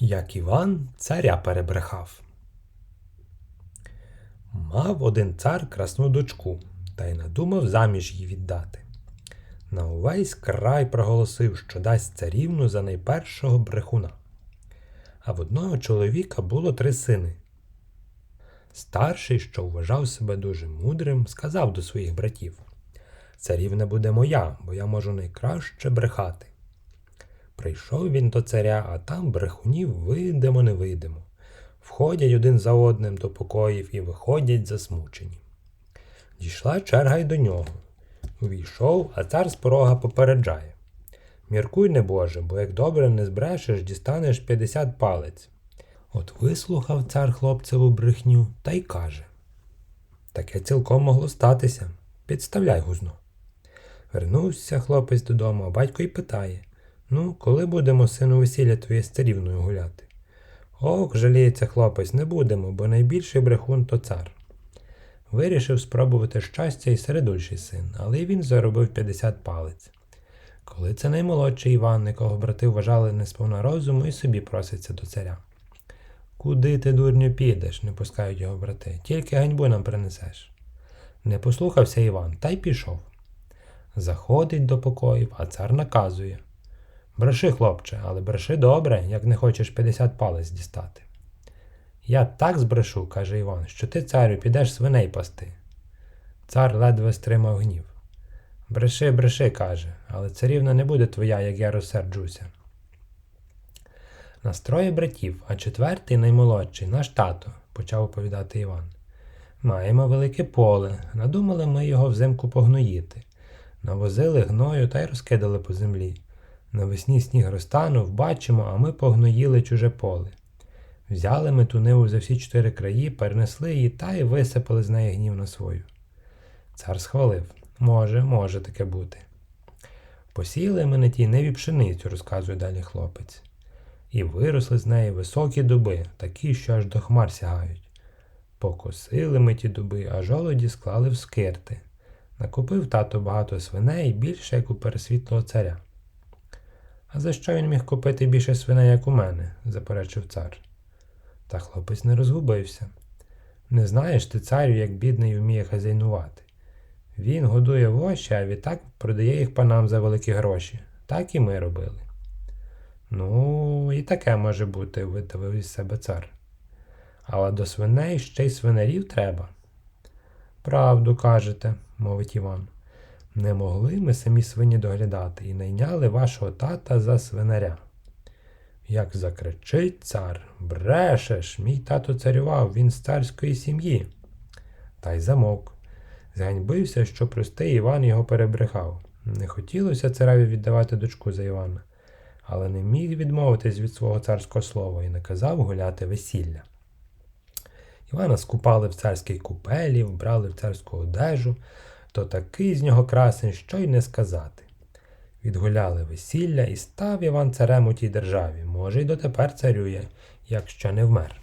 Як Іван царя перебрехав. Мав один цар красну дочку, та й надумав заміж її віддати. На увесь край проголосив, що дасть царівну за найпершого брехуна. А в одного чоловіка було три сини. Старший, що вважав себе дуже мудрим, сказав до своїх братів: Царівна буде моя, бо я можу найкраще брехати. Прийшов він до царя, а там брехунів видимо не видимо. Входять один за одним до покоїв і виходять засмучені. Дійшла черга й до нього. Увійшов, а цар з порога попереджає. Міркуй, небоже, бо як добре не збрешеш, дістанеш 50 палець. От вислухав цар хлопцеву брехню та й каже. Таке цілком могло статися. Підставляй гузно. Вернувся хлопець додому, а батько й питає Ну, коли будемо сину весілля твоє з царівною гуляти? Ох, жаліється хлопець, не будемо, бо найбільший брехун то цар. Вирішив спробувати щастя і середульший син, але й він заробив 50 палець. Коли це наймолодший Іван, якого брати вважали несповна розуму, і собі проситься до царя. Куди ти, дурню, підеш, не пускають його брати, тільки ганьбу нам принесеш. Не послухався Іван, та й пішов. Заходить до покоїв, а цар наказує. Бреши, хлопче, але бреши добре, як не хочеш 50 палець дістати. Я так збрешу, каже Іван, що ти, царю, підеш свиней пасти. Цар ледве стримав гнів. Бреши, бреши, каже, але царівна не буде твоя, як я розсерджуся. Нас троє братів, а четвертий наймолодший, наш тато, почав оповідати Іван. Маємо велике поле, надумали ми його взимку погноїти. Навозили гною та й розкидали по землі. Навесні сніг розтанув, бачимо, а ми погноїли чуже поле. Взяли ми ту ниву за всі чотири краї, перенесли її та й висипали з неї гнів на свою. Цар схвалив може, може таке бути. Посіяли ми на тій ниві пшеницю, розказує далі хлопець. І виросли з неї високі дуби, такі, що аж до хмар сягають. Покосили ми ті дуби, а жолоді склали в скирти. Накупив тато багато свиней більше, як у пересвітлого царя. За що він міг купити більше свиней, як у мене? заперечив цар. Та хлопець не розгубився. Не знаєш ти, царю, як бідний вміє хазяйнувати. Він годує воші, а відтак продає їх панам за великі гроші. Так і ми робили. Ну, і таке може бути, видавив із себе цар. Але до свиней ще й свинарів треба. Правду кажете, мовить Іван. Не могли ми самі свині доглядати і найняли вашого тата за свинаря. Як закричить цар, брешеш, мій тато царював, він з царської сім'ї. Та й замовк. Зганьбився, що простий Іван його перебрехав. Не хотілося цареві віддавати дочку за Івана, але не міг відмовитись від свого царського слова і наказав гуляти весілля. Івана скупали в царській купелі, вбрали в царську одежу, то такий з нього красень, що й не сказати. Відгуляли весілля і став Іван царем у тій державі, може, й дотепер царює, якщо не вмер.